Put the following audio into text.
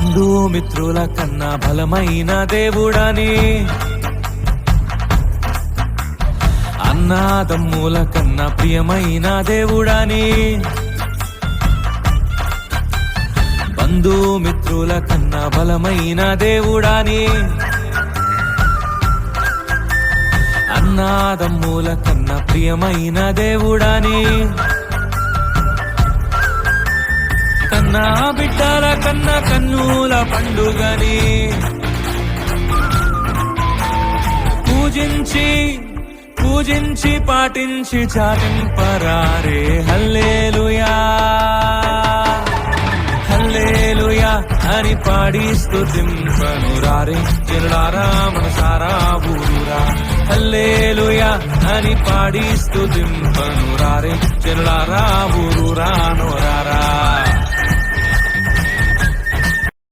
బంధుమిత్రుల కన్నా బలమైన దేవుడని. అన్నాదమ్ముల కన్నా ప్రియమైన దేవుడని. బంధుమిత్రుల కన్నా బలమైన దేవుడని. అన్నాదమ్ముల కన్నా ప్రియమైన దేవుడని. కన్నా బిడ్డల కన్న కన్నుల పండుగని పూజించి పూజించి పాటించి చాటింపరారే. హల్లేలుయా. హల్లేలుయా. అని పాడి స్తుతింపను రారే. జనులారా మనసారా ఊరురా. హల్లేలుయా. అని పాడి స్తుతింపను రారే. జనులారా ఊరురా నోరా.